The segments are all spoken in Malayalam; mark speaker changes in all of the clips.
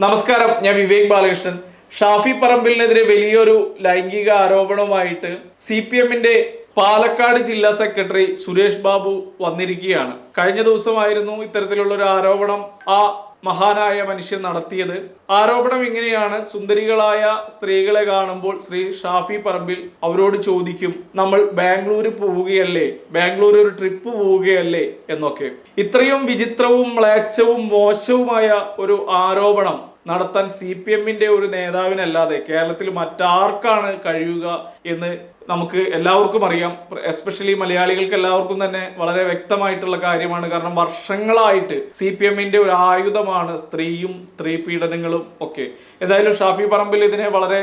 Speaker 1: നമസ്കാരം ഞാൻ വിവേക് ബാലകൃഷ്ണൻ. ഷാഫി പറമ്പിലിനെതിരെ വലിയൊരു ലൈംഗിക ആരോപണവുമായിട്ട് സി പി എമ്മിന്റെ പാലക്കാട് ജില്ലാ സെക്രട്ടറി സുരേഷ് ബാബു വന്നിരിക്കുകയാണ്. കഴിഞ്ഞ ദിവസമായിരുന്നു ഇത്തരത്തിലുള്ള ഒരു ആരോപണം ആ മഹാനായ മനുഷ്യൻ നടത്തിയത്. ആരോപണം ഇങ്ങനെയാണ്. സുന്ദരികളായ സ്ത്രീകളെ കാണുമ്പോൾ ശ്രീ ഷാഫി പറമ്പിൽ അവരോട് ചോദിക്കും നമ്മൾ ബാംഗ്ലൂർ പോവുകയല്ലേ? ബാംഗ്ലൂർ ഒരു ട്രിപ്പ് പോവുകയല്ലേ? എന്നൊക്കെ. ഇത്രയും വിചിത്രവും മ്ലേച്ഛവും മോശവുമായ ഒരു ആരോപണം നടത്താൻ സി പി എമ്മിന്റെ ഒരു നേതാവിനല്ലാതെ കേരളത്തിൽ മറ്റാർക്കാണ് കഴിയുക എന്ന് നമുക്ക് എല്ലാവർക്കും അറിയാം. എസ്പെഷ്യലി മലയാളികൾക്ക് എല്ലാവർക്കും തന്നെ വളരെ വ്യക്തമായിട്ടുള്ള കാര്യമാണ്. കാരണം വർഷങ്ങളായിട്ട് സി പി എമ്മിന്റെ ഒരു ആയുധമാണ് സ്ത്രീയും സ്ത്രീ പീഡനങ്ങളും ഒക്കെ. ഏതായാലും ഷാഫി പറമ്പിൽ ഇതിനെ വളരെ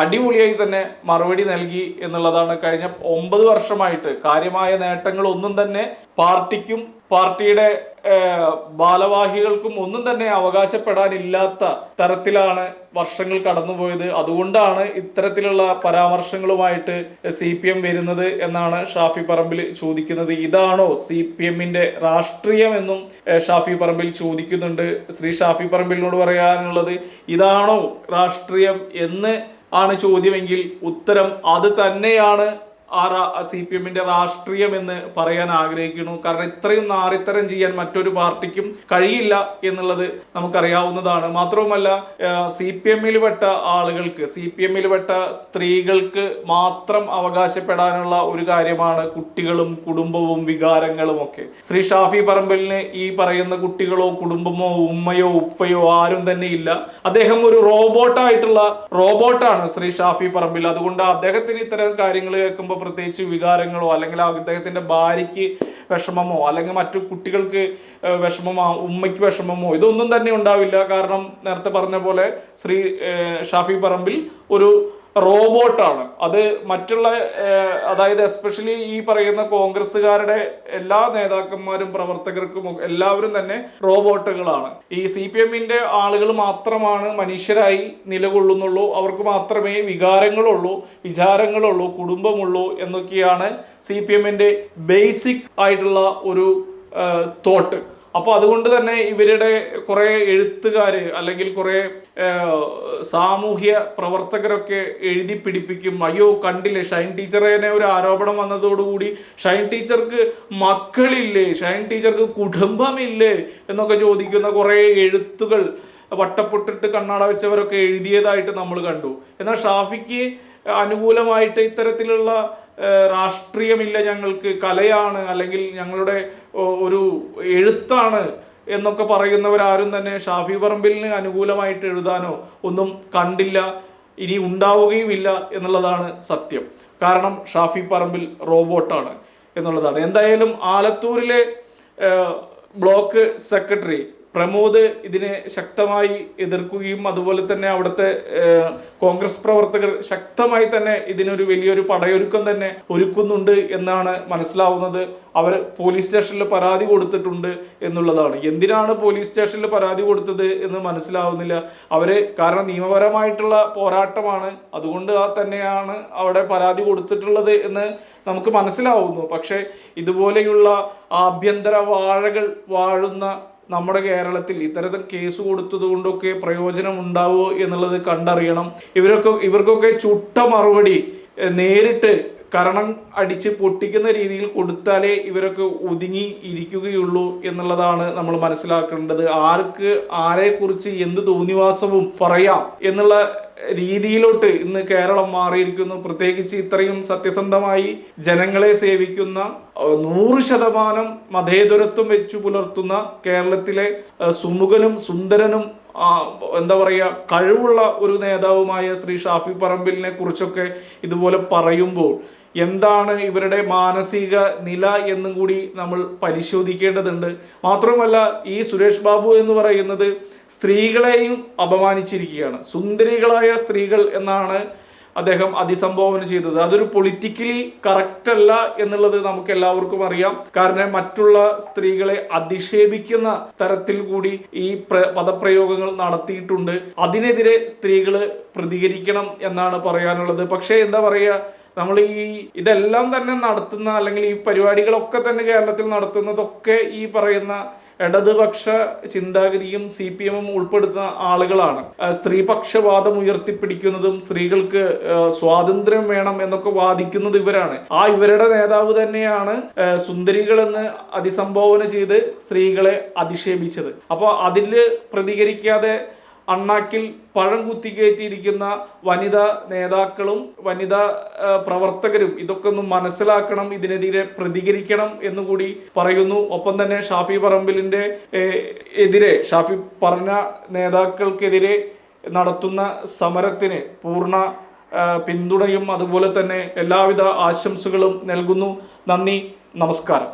Speaker 1: അടിപൊളിയായി തന്നെ മറുപടി നൽകി എന്നുള്ളതാണ് കഴിഞ്ഞ ഒമ്പത് വർഷമായിട്ട് കാര്യമായ നേട്ടങ്ങളൊന്നും തന്നെ പാർട്ടിക്കും പാർട്ടിയുടെ ബാലവാഹികൾക്കും ഒന്നും തന്നെ അവകാശപ്പെടാനില്ലാത്ത തരത്തിലാണ് വർഷങ്ങൾ കടന്നുപോയത്. അതുകൊണ്ടാണ് ഇത്തരത്തിലുള്ള പരാമർശങ്ങളുമായിട്ട് സി പി എം വരുന്നത് എന്നാണ് ഷാഫി പറമ്പിൽ ചോദിക്കുന്നത്. ഇതാണോ സി പി എമ്മിന്റെ രാഷ്ട്രീയം എന്നും ഷാഫി പറമ്പിൽ ചോദിക്കുന്നുണ്ട്. ശ്രീ ഷാഫി പറമ്പിലിനോട് പറയാനുള്ളത് ഇതാണോ രാഷ്ട്രീയം എന്ന് ആണ് ചോദ്യമെങ്കിൽ ഉത്തരം അത് തന്നെയാണ്. ആ സി പി എമ്മിന്റെ രാഷ്ട്രീയം എന്ന് പറയാൻ ആഗ്രഹിക്കുന്നു. കാരണം ഇത്രയും നാറിത്തരം ചെയ്യാൻ മറ്റൊരു പാർട്ടിക്കും കഴിയില്ല എന്നുള്ളത് നമുക്കറിയാവുന്നതാണ്. മാത്രവുമല്ല സി പി എമ്മിൽ പെട്ട ആളുകൾക്ക് സി പി എമ്മിൽ പെട്ട സ്ത്രീകൾക്ക് മാത്രം അവകാശപ്പെടാനുള്ള ഒരു കാര്യമാണ് കുട്ടികളും കുടുംബവും വികാരങ്ങളും ഒക്കെ. ശ്രീ ഷാഫി പറമ്പലിന് ഈ പറയുന്ന കുട്ടികളോ കുടുംബമോ ഉമ്മയോ ഉപ്പയോ ആരും തന്നെ ഇല്ല. അദ്ദേഹം ഒരു റോബോട്ടായിട്ടുള്ള റോബോട്ടാണ് ശ്രീ ഷാഫി പറമ്പിൽ. അതുകൊണ്ട് അദ്ദേഹത്തിന് ഇത്തരം കാര്യങ്ങൾ കേൾക്കുമ്പോൾ പ്രത്യേകിച്ച് വികാരങ്ങളോ അല്ലെങ്കിൽ അദ്ദേഹത്തിന്റെ ഭാര്യയ്ക്ക് വിഷമമോ അല്ലെങ്കിൽ മറ്റു കുട്ടികൾക്ക് വിഷമമോ ഉമ്മയ്ക്ക് വിഷമമോ ഇതൊന്നും തന്നെ ഉണ്ടാവില്ല. കാരണം നേരത്തെ പറഞ്ഞ പോലെ ശ്രീ ഷാഫി പറമ്പിൽ ഒരു റോബോട്ടാണ്. അത് മറ്റുള്ള അതായത് എസ്പെഷ്യലി ഈ പറയുന്ന കോൺഗ്രസ്സുകാരുടെ എല്ലാ നേതാക്കന്മാരും പ്രവർത്തകർക്കും എല്ലാവരും തന്നെ റോബോട്ടുകളാണ്. ഈ സി പി എമ്മിന്റെ ആളുകൾ മാത്രമാണ് മനുഷ്യരായി നിലകൊള്ളുന്നുള്ളൂ. അവർക്ക് മാത്രമേ വികാരങ്ങളുള്ളൂ വിചാരങ്ങളുള്ളൂ കുടുംബമുള്ളൂ എന്നൊക്കെയാണ് സി പി എമ്മിന്റെ ബേസിക് ആയിട്ടുള്ള ഒരു തോട്ട്. അപ്പോൾ അതുകൊണ്ട് തന്നെ ഇവരുടെ കുറേ എഴുത്തുകാർ അല്ലെങ്കിൽ കുറേ സാമൂഹ്യ പ്രവർത്തകരൊക്കെ എഴുതി പിടിപ്പിക്കും. അയ്യോ കണ്ടില്ലേ? ഷൈൻ ടീച്ചറേനെ ഒരു ആരോപണം വന്നതോടുകൂടി ഷൈൻ ടീച്ചർക്ക് മക്കളില്ലേ? ഷൈൻ ടീച്ചർക്ക് കുടുംബമില്ലേ? എന്നൊക്കെ ചോദിക്കുന്ന കുറേ എഴുത്തുകൾ വട്ടപ്പൊട്ടിട്ട് കണ്ണാട വെച്ചവരൊക്കെ എഴുതിയതായിട്ട് നമ്മൾ കണ്ടു. എന്നാൽ ഷാഫിക്ക് അനുകൂലമായിട്ട് ഇത്തരത്തിലുള്ള രാഷ്ട്രീയമില്ല ഞങ്ങൾക്ക് കലയാണ് അല്ലെങ്കിൽ ഞങ്ങളുടെ ഒരു എഴുത്താണ് എന്നൊക്കെ പറയുന്നവരാരും തന്നെ ഷാഫി പറമ്പിലിന് അനുകൂലമായിട്ട് എഴുതാനോ ഒന്നും കണ്ടില്ല ഇനി ഉണ്ടാവുകയുമില്ല എന്നുള്ളതാണ് സത്യം. കാരണം ഷാഫി പറമ്പിൽ റോബോട്ടാണ് എന്നുള്ളതാണ്. എന്തായാലും ആലത്തൂരിലെ ബ്ലോക്ക് സെക്രട്ടറി പ്രമോദ് ഇതിനെ ശക്തമായി എതിർക്കുകയും അതുപോലെ തന്നെ അവിടുത്തെ കോൺഗ്രസ് പ്രവർത്തകർ ശക്തമായി തന്നെ ഇതിനൊരു വലിയൊരു പടയൊരുക്കം തന്നെ ഒരുക്കുന്നുണ്ട് എന്നാണ് മനസ്സിലാവുന്നത്. അവർ പോലീസ് സ്റ്റേഷനിൽ പരാതി കൊടുത്തിട്ടുണ്ട് എന്നുള്ളതാണ്. എന്തിനാണ് പോലീസ് സ്റ്റേഷനിൽ പരാതി കൊടുത്തത് എന്ന് മനസ്സിലാവുന്നില്ല. അവർ കാരണം നിയമപരമായിട്ടുള്ള പോരാട്ടമാണ്. അതുകൊണ്ട് ആ തന്നെയാണ് അവിടെ പരാതി കൊടുത്തിട്ടുള്ളത് എന്ന് നമുക്ക് മനസ്സിലാവുന്നു. പക്ഷേ ഇതുപോലെയുള്ള ആഭ്യന്തര വാഴകൾ വാഴുന്ന നമ്മുടെ കേരളത്തിൽ ഇത്തരത്തിൽ കേസ് കൊടുത്തത് കൊണ്ടൊക്കെ പ്രയോജനം ഉണ്ടാവുമോ എന്നുള്ളത് കണ്ടറിയണം. ഇവരൊക്കെ ഇവർക്കൊക്കെ ചുട്ട മറുപടി നേരിട്ട് കരണം അടിച്ച് പൊട്ടിക്കുന്ന രീതിയിൽ കൊടുത്താലേ ഇവരൊക്കെ ഒതുങ്ങി ഇരിക്കുകയുള്ളൂ എന്നുള്ളതാണ് നമ്മൾ മനസ്സിലാക്കേണ്ടത്. ആർക്ക് ആരെക്കുറിച്ച് എന്ത് തോന്നിവാസവും പറയാം എന്നുള്ള രീതിയിലോട്ട് ഇന്ന് കേരളം മാറിയിരിക്കുന്നു. പ്രത്യേകിച്ച് ഇത്രയും സത്യസന്ധമായി ജനങ്ങളെ സേവിക്കുന്ന നൂറ് ശതമാനം മതേതരത്വം വെച്ചു പുലർത്തുന്ന കേരളത്തിലെ സുമുഖനും സുന്ദരനും എന്താ പറയുക കഴിവുള്ള ഒരു നേതാവുമായ ശ്രീ ഷാഫി പറമ്പിലിനെ കുറിച്ചൊക്കെ ഇതുപോലെ പറയുമ്പോൾ എന്താണ് ഇവരുടെ മാനസിക നില എന്നും കൂടി നമ്മൾ പരിശോധിക്കേണ്ടതുണ്ട്. മാത്രമല്ല ഈ സുരേഷ് ബാബു എന്ന് പറയുന്നത് സ്ത്രീകളെയും അപമാനിച്ചിരിക്കുകയാണ്. സുന്ദരികളായ സ്ത്രീകൾ എന്നാണ് അദ്ദേഹം അതിസംബോധന ചെയ്തത്. അതൊരു പൊളിറ്റിക്കലി കറക്റ്റ് അല്ല എന്നുള്ളത് നമുക്ക് എല്ലാവർക്കും അറിയാം. കാരണം മറ്റുള്ള സ്ത്രീകളെ അധിക്ഷേപിക്കുന്ന തരത്തിൽ കൂടി ഈ പ്ര- പദപ്രയോഗങ്ങൾ നടത്തിയിട്ടുണ്ട്. അതിനെതിരെ സ്ത്രീകൾ പ്രതികരിക്കണം എന്നാണ് പറയാനുള്ളത്. പക്ഷേ എന്താ പറയുക? നമ്മൾ ഈ ഇതെല്ലാം തന്നെ നടത്തുന്ന അല്ലെങ്കിൽ ഈ പരിപാടികളൊക്കെ തന്നെ കേരളത്തിൽ നടത്തുന്നതൊക്കെ ഈ പറയുന്ന ഇടതുപക്ഷ ചിന്താഗതിയും സി പി എമ്മും ഉൾപ്പെടുത്തുന്ന ആളുകളാണ്. സ്ത്രീപക്ഷവാദം ഉയർത്തിപ്പിടിക്കുന്നതും സ്ത്രീകൾക്ക് സ്വാതന്ത്ര്യം വേണം എന്നൊക്കെ വാദിക്കുന്നത് ഇവരാണ്. ആ ഇവരുടെ നേതാവ് തന്നെയാണ് സുന്ദരികളെന്ന് അതിസംബോധന ചെയ്ത് സ്ത്രീകളെ അധിക്ഷേപിച്ചത് അപ്പോൾ അതിൽ പ്രതികരിക്കാതെ അണ്ണാക്കിൽ പഴം കുത്തിക്കയറ്റിയിരിക്കുന്ന വനിതാ നേതാക്കളും വനിതാ പ്രവർത്തകരും ഇതൊക്കെ ഒന്ന് മനസ്സിലാക്കണം ഇതിനെതിരെ പ്രതികരിക്കണം എന്നുകൂടി പറയുന്നു. ഒപ്പം തന്നെ ഷാഫി പറമ്പിലിന്റെ എതിരെ ഷാഫി പറഞ്ഞ നേതാക്കൾക്കെതിരെ നടത്തുന്ന സമരത്തിന് പൂർണ പിന്തുണയും അതുപോലെ തന്നെ എല്ലാവിധ ആശംസകളും നൽകുന്നു. നന്ദി നമസ്കാരം.